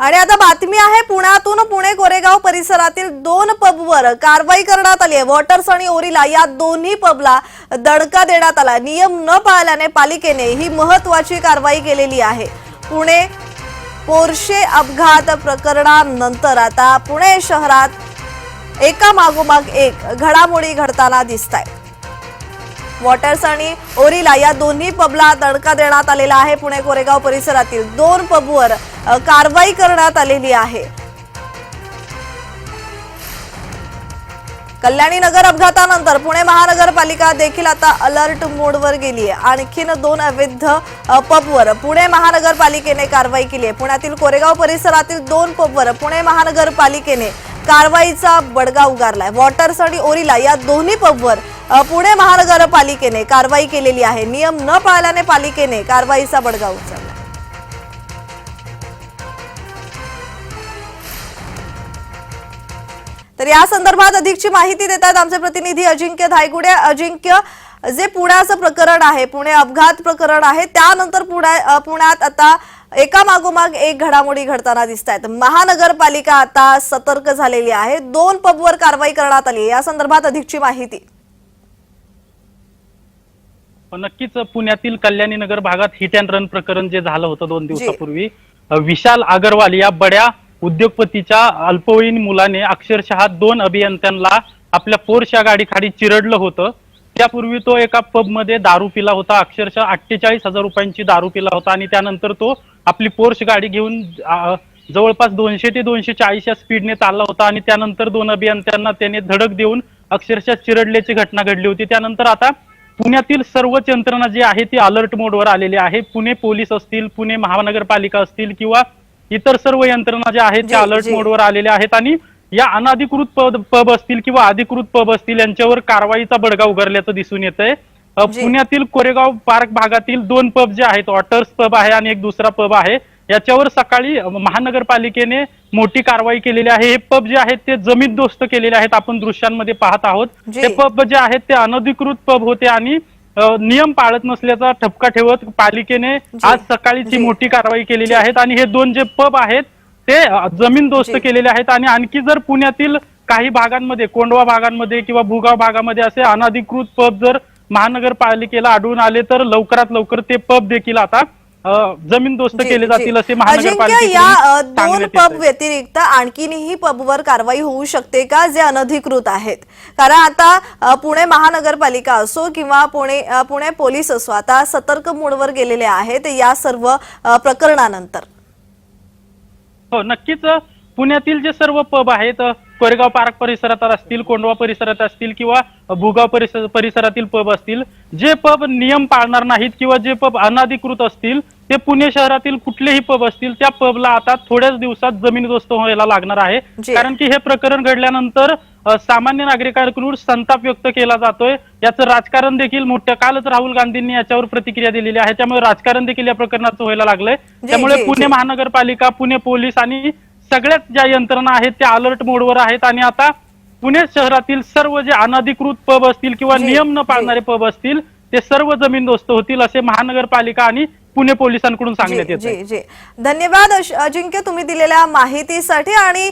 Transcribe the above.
आणि आता बातमी आहे पुण्यातून पुणे कोरेगाव परिसरातील दोन पबवर कारवाई करण्यात आली आहे. वॉटर्स आणि ओरिला या दोन्ही पबला दणका देण्यात आला. नियम न पाळल्याने पालिकेने ही महत्वाची कारवाई केलेली आहे. पुणे पोरशे अपघात प्रकरणानंतर आता पुणे शहरात एका मागोमाग एक घडामोडी घडताना दिसत आहेत वॉटर्स आणि ओरिला या दोन्ही पबला दणका देण्यात आलेला आहे. पुणे कोरेगाव परिसरातील दोन पबवर कारवाई करण्यात आलेली आहे. कल्याणी नगर अपघातानंतर पुणे महानगरपालिका देखील आता अलर्ट मोडवर गेली आहे. आणखीन दोन अवैध पबवर पुणे महानगरपालिकेने कारवाई केली आहे. पुण्यातील कोरेगाव परिसरातील दोन पबवर पुणे महानगरपालिकेने कारवाईचा बडगा उगारलाय. वॉटर्स आणि ओरिला या दोन्ही पबवर पुणे महानगरपालिकेने कारवाई केलेली आहे. नियम न पाळल्याने पालिकेने कारवाईचा बडगा उचलला. तर या संदर्भात अधिकची माहिती देतात आमचे प्रतिनिधी अजिंक्य धायगुडे. अजिंक्य जे पुण्याचं प्रकरण आहे पुणे अपघात प्रकरण आहे त्यानंतर पुण्या पुण्यात आता एका मागोमाग एक घडामोडी घडताना दिसत आहेत महानगरपालिका आता सतर्क झालेली आहे. दोन पबवर कारवाई करण्यात आली आहे. या संदर्भात अधिकची माहिती. नक्कीच पुण्यातील कल्याणी नगर भागात हिट अँड रन प्रकरण जे झालं होतं दोन दिवसापूर्वी विशाल अगरवाल या बड्या उद्योगपतीच्या अल्पवयीन मुलाने अक्षरशः दोन अभियंत्यांना आपल्या पोर्श या गाडीखाली चिरडलं होतं. त्यापूर्वी तो एका पबमध्ये दारू पिला होता अक्षरशः अठ्ठेचाळीस हजार रुपयांची दारू पिला होता आणि त्यानंतर तो आपली पोर्श गाडी घेऊन जवळपास दोनशे ते दोनशे चाळीस या स्पीडने चालला होता आणि त्यानंतर दोन अभियंत्यांना त्याने धडक देऊन अक्षरशः चिरडल्याची घटना घडली होती. त्यानंतर आता पुण्यातील सर्वच यंत्रणा जी आहे ती अलर्ट मोडवर आलेली आहे पुणे पोलीस असतील पुणे महानगरपालिका असतील किंवा इतर सर्व यंत्रणा ज्या आहेत त्या अलर्ट. मोडवर आलेल्या आहेत आणि या अनाधिकृत पब पब असतील किंवा अधिकृत पब असतील यांच्यावर कारवाईचा बडगा उगारल्याचं दिसून येत आहे. पुण्यातील कोरेगाव पार्क भागातील दोन पब जे आहेत वॉटर्स पब आहे आणि एक दुसरा पब आहे याच्यावर सकाळी महानगरपालिकेने मोठी कारवाई केलेली आहे हे पब जे आहेत ते जमीनदोस्त केलेले आहेत आपण दृश्यांमध्ये पाहत आहोत. ते पब जे आहेत ते अनधिकृत पब होते आणि नियम पाळत नसल्याचा ठपका ठेवत पालिकेने आज सकाळीची. मोठी कारवाई केलेली आहेत आणि हे दोन जे पब आहेत ते अ, जमीनदोस्त जी. केलेले आहेत आणि आणखी जर पुण्यातील काही भागांमध्ये कोंडवा भागांमध्ये किंवा भुगाव भागामध्ये असे अनधिकृत पब जर महानगरपालिकेला आढळून आले तर लवकरात लवकर ते पब देखील आता अ, जमीनदोस्त जी, केले. जातील असे अजिंक्य महानगरपालिकेकडून या दोन पब. व्यतिरिक्त आणखीनही पबवर कारवाई होऊ शकते का जे अनधिकृत आहेत कारण आता पुणे महानगरपालिका असो किंवा पुणे पुणे पोलीस असो आता सतर्क मोडवर गेलेले आहेत या सर्व प्रकरणानंतर हो नक्कीच पुण्यातील जे सर्व पब आहेत कोरेगाव पार्क परिसरात असतील कोंडवा परिसरात असतील किंवा भुगाव परिसर परिसरातील पब असतील जे पब नियम पाळणार नाहीत किंवा जे पब अनाधिकृत असतील ते पुणे शहरातील कुठलेही पब असतील त्या पबला आता थोड्याच दिवसात जमीनदोस्त व्हायला लागणार आहे. कारण की हे प्रकरण घडल्यानंतर सामान्य नागरिकांकडून संताप व्यक्त केला जातोय याचं राजकारण देखील मोठ्या कालच राहुल गांधींनी याच्यावर प्रतिक्रिया दिलेली आहे त्यामुळे राजकारण देखील या प्रकरणाचं व्हायला लागलंय त्यामुळे पुणे. महानगरपालिका पुणे पोलीस आणि सगळ्याच ज्या यंत्रणा आहेत त्या अलर्ट मोडवर आहेत आणि आता पुणे शहरातील सर्व जे अनधिकृत पब असतील किंवा नियम न. पाळणारे पब असतील ते सर्व जमीनदोस्त होतील असे महानगरपालिका आणि पुणे पोलिसांकडून सांगण्यात येत आहे जी जी. धन्यवाद अश- अजिंक्य तुम्ही दिलेल्या माहितीसाठी आणि